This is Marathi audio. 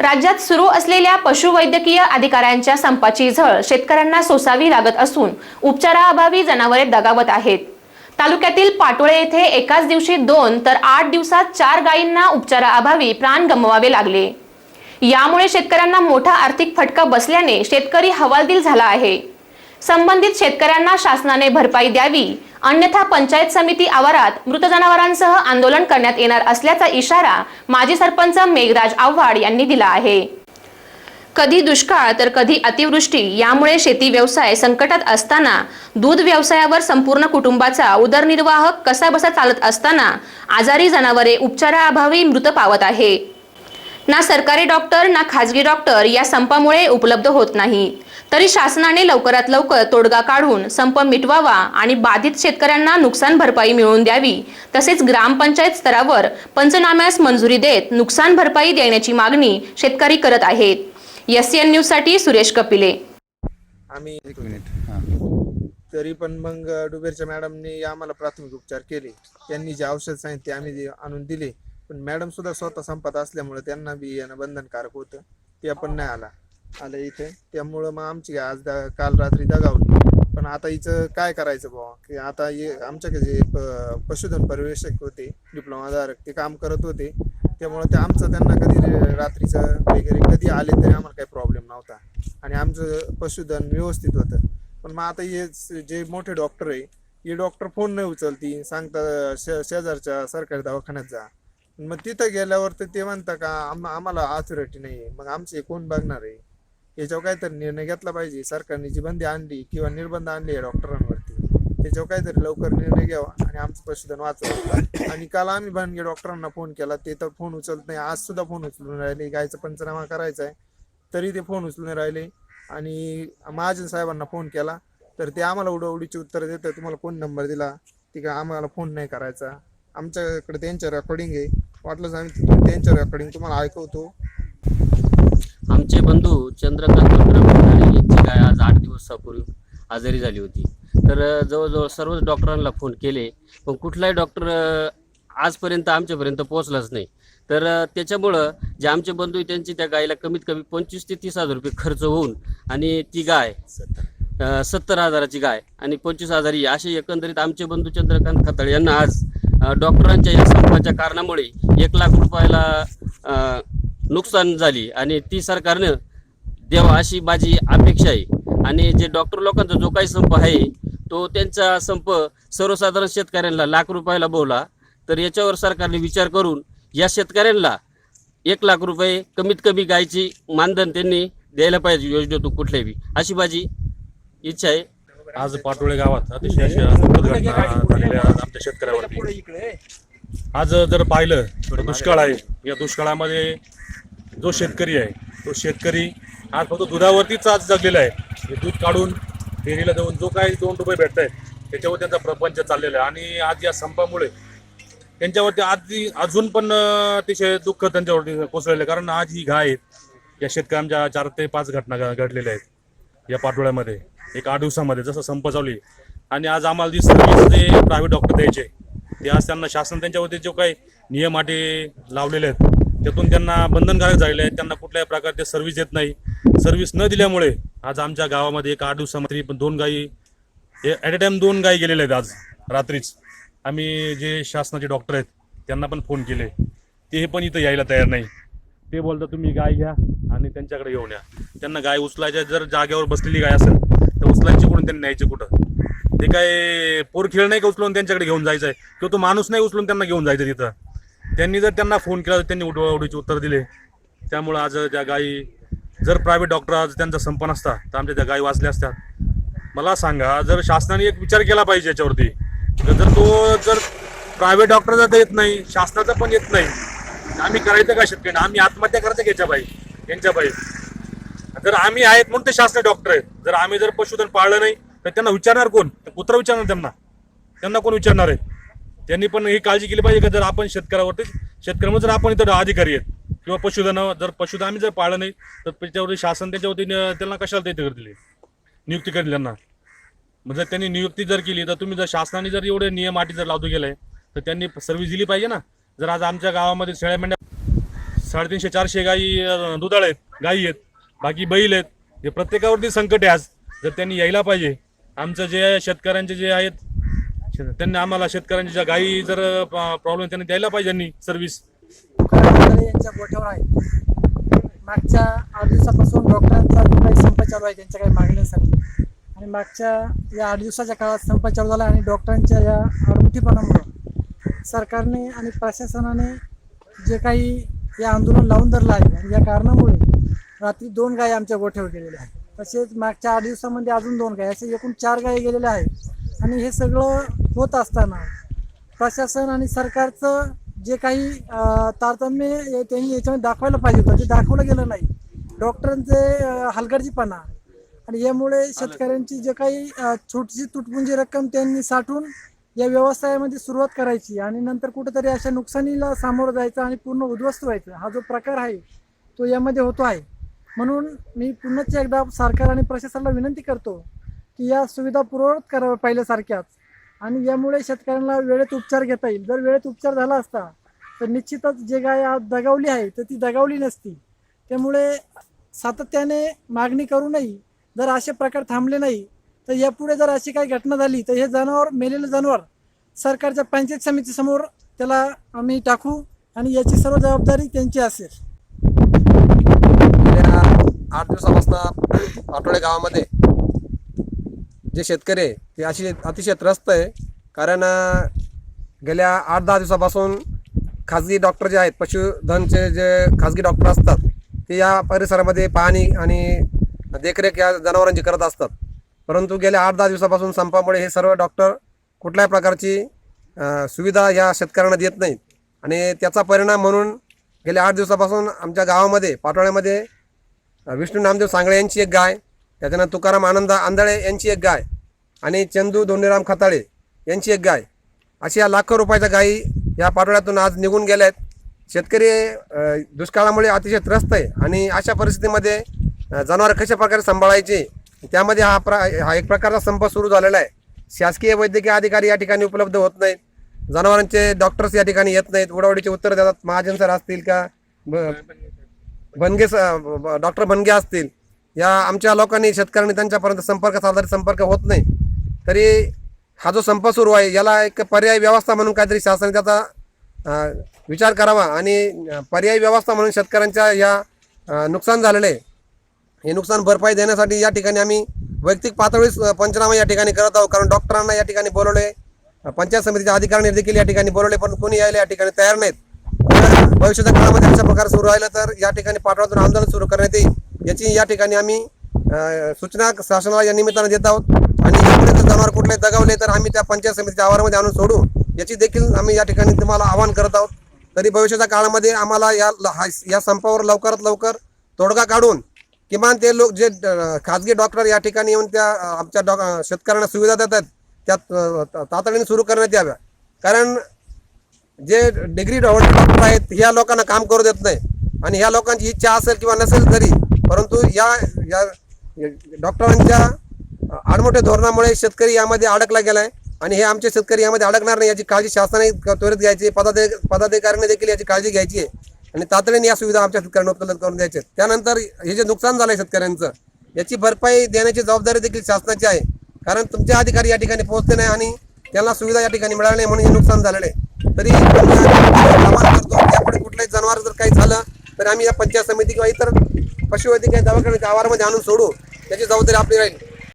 राज्यात सुरू असलेल्या पशुवैद्यकीय अधिकाऱ्यांच्या संपाची झळ शेतकऱ्यांना सोसावी लागत असून उपचाराअभावी जनावरे दगावत आहेत. तालुक्यातील पाटोळे येथे एकाच दिवशी दोन तर आठ दिवसात चार गायींना उपचाराअभावी प्राण गमवावे लागले. यामुळे शेतकऱ्यांना मोठा आर्थिक फटका बसल्याने शेतकरी हवालदिल झाला आहे. संबंधित शेतकऱ्यांना शासनाने भरपाई द्यावी. अन्यथा पंचायत समिती आवारात मृत जनावरांसह आंदोलन करण्यात येणार असल्याचा इशारा माजी सरपंच मेघराज आव्हाड यांनी दिला आहे. कधी दुष्काळ तर कधी अतिवृष्टी यामुळे शेती व्यवसाय संकटात असताना दूध व्यवसायावर संपूर्ण कुटुंबाचा उदरनिर्वाह कसा बसा चालत असताना आजारी जनावरे उपचाराअभावी मृत पावत आहे. ना सरकारी डॉक्टर ना खाजगी डॉक्टर या संपामुळे उपलब्ध होत नाही. तरी शासनाने लवकरात लवकर तोडगा काढून संप मिटवावा आणि बाधित शेतकऱ्यांना नुकसान भरपाई मिळवून द्यावी. तसेच ग्रामपंचायत स्तरावर पंचनाम्यास मंजुरी देत नुकसान भरपाई देण्याची मागणी शेतकरी करत आहेत. एस एन न्यूजसाठी सुरेश कपिले. आम्ही एक मिनिट. हां. तरी पण मग डुबेरच्या मॅडमने आम्हाला प्राथमिक उपचार केले. त्यांनी जे औषध सांगितले आम्ही आणून दिले. पण मॅडम सुद्धा स्वतः संपत असल्यामुळे त्यांना बी येणं बंधनकारक होतं. ते पण नाही आला. आलं इथे. त्यामुळं मग आमची आज दा- काल रात्री दगावली. पण आता हिचं काय करायचं बुवा? की आता हे आमच्याकडे जे प- पशुधन पर्यवेक्षक होते डिप्लोमाधारक ते काम करत होते. त्यामुळे ते आमचं त्यांना कधी रे- रात्रीचं वगैरे कधी आले तरी आम्हाला काही प्रॉब्लेम नव्हता. आणि आमचं पशुधन व्यवस्थित होतं. पण मग आता हे स- जे मोठे डॉक्टर आहे हे डॉक्टर फोन नाही उचलती. सांगता शे शेजारच्या सरकारी दवाखान्यात जा. मग तिथं गेल्यावर तर ते म्हणता का आम आम्हाला ऑथॉरिटी नाही आहे मग आमचे कोण बघणार आहे? याच्यावर काहीतरी निर्णय घेतला पाहिजे. सरकारने जी बंदी आणली किंवा निर्बंध आणली आहे डॉक्टरांवरती त्याच्यावर काहीतरी लवकर निर्णय घ्यावा आणि आमचं पशुधन वाचवा. आणि काल आम्ही भानगे डॉक्टरांना फोन केला. ते तर फोन उचलत नाही. आज सुद्धा फोन उचलून राहिले. गायचा पंचनामा करायचा आहे. तरी ते फोन उचलून राहिले. आणि महाजन साहेबांना फोन केला. तर ते आम्हाला उडवडीची उत्तर देतं तुम्हाला कोण नंबर दिला? ती का आम्हाला फोन नाही करायचा. आमच्याकडे त्यांच्या रेकॉर्डिंग आहे. वाटलंच आम्ही तिथून रेकॉर्डिंग तुम्हाला ऐकवतो. आमचे बंधू चंद्रकांत भंडारे यांची गाय आज आठ दिवसापूर्वी आजारी झाली होती. तर जवळजवळ सर्वच डॉक्टरांना फोन केले पण कुठलाही डॉक्टर आजपर्यंत आमच्यापर्यंत पोहोचलाच नाही. तर त्याच्यामुळं जे आमचे बंधू त्यांची त्या गायीला कमीत कमी पंचवीस ते तीस हजार रुपये खर्च होऊन आणि ती गाय सत्तर हजाराची गाय आणि पंचवीस हजारी असे एकंदरीत आमचे बंधू चंद्रकांत खताळे यांना आज डॉक्टरांच्या या संपाच्या कारणामुळे एक लाख रुपयाला नुकसान झाली आणि ती सरकारनं देवा अशी माझी अपेक्षा आहे. आणि जे डॉक्टर लोकांचा जो काही संप आहे तो त्यांचा संप सर्वसाधारण शेतकऱ्यांना लाख रुपयाला बोला तर याच्यावर सरकारने विचार करून या शेतकऱ्यांना एक लाख रुपये कमीत कमी गायची मानधन त्यांनी द्यायला पाहिजे योजनेतून कुठल्याही अशी माझी इच्छा आहे. आज पाटोळे गावात अतिशय आमच्या शेतकऱ्यावरती. आज जर पाहिलं तर दुष्काळ आहे. या दुष्काळामध्ये जो शेतकरी आहे तो शेतकरी आज फक्त दुधावरतीच आज जगलेला आहे. दूध काढून डेअरीला जाऊन जो काही दोन रुपये भेटत आहेत त्याच्यावर त्यांचा प्रपंच चाललेला आहे. आणि आज या संपामुळे त्यांच्यावरती आधी अजून पण अतिशय दुःख त्यांच्यावरती कोसळलेलं आहे. कारण आज ही गाय आहेत या शेतकऱ्यांच्या चार ते पाच घटना घडलेल्या आहेत. या पाटोळ्यामध्ये एक आठ दिवसामध्ये जसं संप चालू आहे. आणि आज आम्हाला जी सर्व्हिस जे प्रायव्हेट डॉक्टर द्यायचे. ते आज त्यांना शासन त्यांच्यावरती जो काही नियम अटी लावलेले आहेत त्यातून त्यांना बंधनकारक झालेले आहेत. त्यांना कुठल्याही प्रकारचे सर्व्हिस येत नाही. सर्व्हिस न दिल्यामुळे आज आमच्या गावामध्ये एक आठ दिवसामध्ये पण दोन गायी ॲट अ टाइम दोन गायी गेलेल्या आहेत आज रात्रीच. आम्ही जे शासनाचे डॉक्टर आहेत त्यांना पण फोन केले. ते पण इथं यायला तयार नाही. ते बोलतात तुम्ही गाय घ्या आणि त्यांच्याकडे घेऊन या. त्यांना गाय उचलायच्या जर जागेवर बसलेली गाय असेल तर उचलायची कुठून त्यांनी न्यायची कुठं? ते काय पोरखेळ नाही का उचलून त्यांच्याकडे घेऊन जायचं आहे किंवा तो माणूस नाही उचलून त्यांना घेऊन जायचं तिथं. त्यांनी जर त्यांना फोन केला तर त्यांनी उडवाउडीचे उत्तर दिले. त्यामुळं आज त्या गायी जर प्रायव्हेट डॉक्टर आज त्यांचा संप नसता तर आमच्या त्या गायी वाचल्या असत्या. मला सांगा जर शासनाने एक विचार केला पाहिजे याच्यावरती तर जर तो जर प्रायव्हेट डॉक्टरचा तर येत नाही शासनाचा पण येत नाही आम्ही करायचं का शेतकरी आम्ही आत्महत्या करायचं घ्यायच्या पाहिजे यांच्या पाहिजे जर आम्ही आहेत म्हणून ते शासनाचे डॉक्टर आहेत. जर आम्ही जर पशुधन पाळलं नाही तर त्यांना विचारणार कोण? तर कुत्रा विचारणार त्यांना. त्यांना कोण विचारणार आहे? त्यांनी पण ही काळजी केली पाहिजे का जर आपण शेतकऱ्यावरती शेतकऱ्यामध्ये जर आपण इथं अधिकारी आहेत किंवा पशुधन जर पशुधन आम्ही जर पाळलं नाही तर त्याच्यावरती शासन त्याच्यावरती त्यांना कशाला ते दिली नियुक्ती करेल त्यांना. मग जर त्यांनी नियुक्ती जर केली तर तुम्ही जर शासनाने जर एवढे नियम आठी जर लागू केले तर त्यांनी सर्व्हिस दिली पाहिजे ना? जर आज आमच्या गावामध्ये शेळ्या मेंढ्या साडेतीनशे चारशे गाई दुधाळ आहेत गाई आहेत बाकी बैल आहेत हे प्रत्येकावरती संकट आहे आज. जर त्यांनी यायला पाहिजे आमचं जे शेतकऱ्यांचे जे आहेत त्यांनी आम्हाला शेतकऱ्यांच्या ज्या गाई जर प्रॉब्लेम त्यांनी द्यायला पाहिजे त्यांनी सर्व्हिस यांच्या गोठ्यावर आहे. मागच्या आठ दिवसापासून डॉक्टरांचा संप चालू आहे त्यांच्या काही मागण्यांसाठी. आणि मागच्या या आठ दिवसाच्या काळात संप चालू झाला आणि डॉक्टरांच्या या आडमुठीपणामुळं सरकारने आणि प्रशासनाने जे काही हे आंदोलन लावून धरलं आहे आणि या कारणामुळे रात्री दोन गायी आमच्या गोठ्यावर गेलेल्या आहेत. तसेच मागच्या आठ दिवसामध्ये अजून दोन गायी असे एकूण चार गायी गेलेल्या आहेत. आणि हे सगळं होत असताना प्रशासन आणि सरकारचं जे काही तारतम्य त्यांनी याच्यामध्ये दाखवायला पाहिजे होतं. ते दाखवलं गेलं नाही. डॉक्टरांचे हलगर्जीपणा आणि यामुळे शेतकऱ्यांची जे काही छोटीशी तुटपुंजी रक्कम त्यांनी साठवून या व्यवसायामध्ये सुरुवात करायची आणि नंतर कुठेतरी अशा नुकसानीला सामोरं जायचं आणि पूर्ण उद्ध्वस्त व्हायचं. हा जो प्रकार आहे तो यामध्ये होतो आहे. म्हणून मी पुन्हाच एकदा सरकार आणि प्रशासनाला विनंती करतो की या सुविधा पूर्ववत कराव्या पहिल्यासारख्याच आणि यामुळे शेतकऱ्यांना वेळेत उपचार घेता येईल. जर वेळेत उपचार झाला असता तर निश्चितच जे गाय दगावली आहे तर ती दगावली नसती. त्यामुळे सातत्याने मागणी करू नये. जर असे प्रकार थांबले नाही तर यापुढे जर अशी काही घटना झाली तर हे जनावर मेलेलं जनावर सरकारच्या पंचायत समितीसमोर त्याला आम्ही टाकू आणि याची सर्व जबाबदारी त्यांची असेल. आठ दिवसापासून आठवडे गावामध्ये. जे शेतकरी आहे ते अशी अतिशय त्रस्त आहे. कारण गेल्या आठ दहा दिवसापासून खाजगी डॉक्टर जे आहेत पशुधनचे जे खाजगी डॉक्टर असतात ते या परिसरामध्ये पाहणी आणि देखरेख या जनावरांची करत असतात. परंतु गेल्या आठ दहा दिवसापासून संपामुळे हे सर्व डॉक्टर कुठल्याही प्रकारची सुविधा या शेतकऱ्यांना देत नाहीत. आणि त्याचा परिणाम म्हणून गेल्या आठ दिवसापासून आमच्या गावामध्ये पाटोळ्यामध्ये विष्णू नामदेव सांगळे यांची एक गाय त्याच्यानंतर तुकाराम आनंद आंधळे यांची एक गाय आणि चंदू धोंडीराम खताळे यांची एक गाय. अशी या लाखो रुपयाच्या गायी या पाटोळ्यातून आज निघून गेल्या आहेत शेतकरी दुष्काळामुळे अतिशय त्रस्त आहे आणि अशा परिस्थितीमध्ये जनावर कशा प्रकारे सांभाळायचे त्यामध्ये हा प्र हा एक प्रकारचा संप सुरू झालेला आहे. शासकीय वैद्यकीय अधिकारी या ठिकाणी उपलब्ध होत नाहीत. जनावरांचे डॉक्टर्स या ठिकाणी येत नाहीत. उडावडीचे उत्तर देतात. महाजन सर असतील का? बनगे डॉक्टर बनगे असतील. या आमच्या लोकांनी शेतकऱ्यांनी त्यांच्यापर्यंत संपर्क साधला संपर्क होत नाही. तरी हा जो संप सुरू आहे याला एक पर्यायी व्यवस्था म्हणून काहीतरी शासनाने त्याचा विचार करावा. आणि पर्यायी व्यवस्था म्हणून शेतकऱ्यांच्या या नुकसान झालेलं आहे हे नुकसान भरपाई देण्यासाठी या ठिकाणी आम्ही वैयक्तिक पातळीस पंचनामा या ठिकाणी करत आहोत. कारण डॉक्टरांना या ठिकाणी बोलवले पंचायत समितीच्या अधिकाऱ्यांनी देखील या ठिकाणी बोलवले पण कोणी यायला या ठिकाणी तयार नाहीत. भविष्याच्या काळामध्ये अशा प्रकारे सुरू राहिलं तर या ठिकाणी पाठवातून आंदोलन सुरू करण्यात येईल. याची या ठिकाणी आम्ही सूचना शासनाला या निमित्तानं देत आहोत. आणि यापुढे जर जनावर कुठले दगावले तर आम्ही त्या पंचायत समितीच्या आवारामध्ये आणून सोडू. याची देखील आम्ही या ठिकाणी तुम्हाला आवाहन करत आहोत. तरी भविष्याच्या काळामध्ये आम्हाला या या संपावर लवकरात लवकर तोडगा काढून किमान ते लोक जे खाजगी डॉक्टर या ठिकाणी येऊन त्या आमच्या डॉ शेतकऱ्यांना सुविधा देतात त्या तातडीने सुरू करण्यात याव्या. कारण जे डिग्री डॉक्टर आहेत ह्या लोकांना काम करू देत नाही. आणि ह्या लोकांची इच्छा असेल किंवा नसेल तरी परंतु या या डॉक्टरांच्या आडमोठ्या धोरणामुळे शेतकरी यामध्ये अडकला गेलाय. आणि हे आमचे शेतकरी यामध्ये अडकणार नाही याची काळजी शासनाने त्वरित घ्यायची. पदाधि पदाधिक पदाधिकाऱ्यांनी देखील याची काळजी घ्यायची आहे. आणि तातडीने या सुविधा आमच्या शेतकऱ्यांना उपलब्ध करून द्यायचे त्यानंतर हे जे नुकसान झालं आहे शेतकऱ्यांचं याची भरपाई देण्याची जबाबदारी देखील शासनाची आहे. कारण तुमचे अधिकारी या ठिकाणी पोहोचले नाही आणि त्यांना सुविधा या ठिकाणी मिळाली नाही म्हणून हे नुकसान झालेलं आहे. तरी आम्ही करतो. त्यापुढे कुठलंही जनावर जर काही झालं तर आम्ही या पंचायत समिती किंवा इतर पशुवैद्यकीय दवाखान्याच्या आवारामध्ये आणून सोडू. त्याची जबाबदारी आपली राहील.